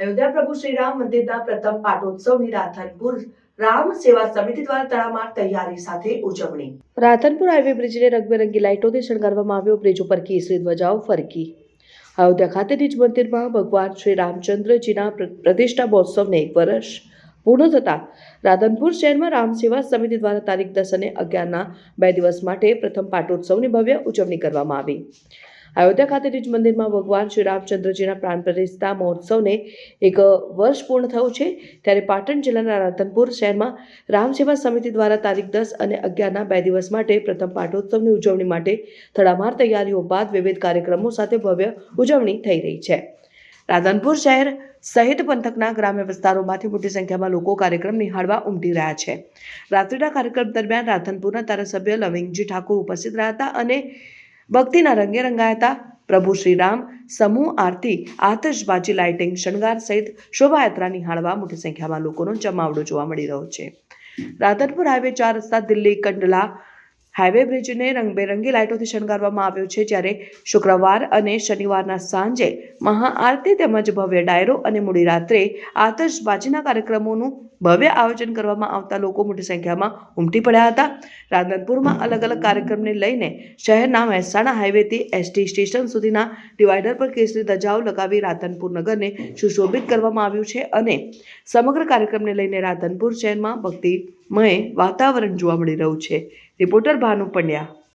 શહેરના પ્રભુ શ્રીરામ મંદિરના પ્રથમ પાટોત્સવની રાધનપુર રામ સેવા સમિતિ દ્વારા તડામાર તૈયારી સાથે ઉજવણી. રાધનપુર હાઈવે બ્રિજને રંગબેરંગી લાઇટોથી શણગારવામાં આવ્યો. બ્રિજ ઉપર કેસરી ધ્વજાઓ ફરકી. અયોધ્યા ખાતે નિજ મંદિરમાં ભગવાન શ્રી રામચંદ્રજીના પ્ર- પ્રતિષ્ઠા મહોત્સવને એક વર્ષ પૂર્ણ થતાં રાધનપુર શહેરમાં રામ સેવા સમિતિ દ્વારા તારીખ દસ અને અગિયારના બે દિવસ માટે પ્રથમ પાટોત્સવની ભવ્ય ઉજવણી કરવામાં આવી. અયોધ્યા ખાતે જ મંદિરમાં ભગવાન શ્રી રામચંદ્રજીના પ્રાણ પ્રતિષ્ઠા મહોત્સવને એક વર્ષ પૂર્ણ થયું છે, ત્યારે પાટણ જિલ્લાના રાધનપુર શહેરમાં રામ સેવા સમિતિ દ્વારા તારીખ દસ અને અગિયારના બે દિવસ માટે પ્રથમ પાટોત્સવની ઉજવણી માટે તડામાર તૈયારીઓ બાદ વિવિધ કાર્યક્રમો સાથે ભવ્ય ઉજવણી થઈ રહી છે. રાધનપુર શહેર સહિત પંથકના ગ્રામ્ય વિસ્તારોમાંથી મોટી સંખ્યામાં લોકો કાર્યક્રમ નિહાળવા ઉમટી રહ્યા છે. રાત્રિના કાર્યક્રમ દરમિયાન રાધનપુરના ધારાસભ્ય લવિંગજી ઠાકોર ઉપસ્થિત રહ્યા હતા અને ભક્તિના રંગે રંગાયા હતા પ્રભુ શ્રીરામ, સમૂહ, આરતી આતશબાજી લાઇટિંગ, શણગાર સહિત શોભાયાત્રા નિહાળવા મોટી સંખ્યામાં લોકોનો જમાવડો જોવા મળી રહ્યો છે. રાધનપુર હાઈવે ચાર રસ્તા દિલ્હી, કંડલા હાઈવે બ્રિજને રંગબેરંગી લાઇટોથી શણગારવામાં આવ્યો છે જ્યારે શુક્રવાર અને શનિવારના સાંજે મહાઆરતી તેમજ ભવ્ય ડાયરો અને મોડી રાત્રે આતશબાજીના કાર્યક્રમોનું ભવ્ય આયોજન કરવામાં આવતા લોકો મોટી સંખ્યામાં ઉમટી પડ્યા હતા. રાધનપુરમાં અલગ અલગ કાર્યક્રમને લઈને શહેરના મહેસાણા હાઈવેથી એસટી સ્ટેશન સુધીના ડિવાઈડર પર કેસરી ધજાઓ લગાવી રાધનપુર નગરને સુશોભિત કરવામાં આવ્યું છે અને સમગ્ર કાર્યક્રમને લઈને રાધનપુર શહેરમાં ભક્તિમય વાતાવરણ જોવા મળી રહ્યું છે. રિપોર્ટર ભાનુ પંડ્યા.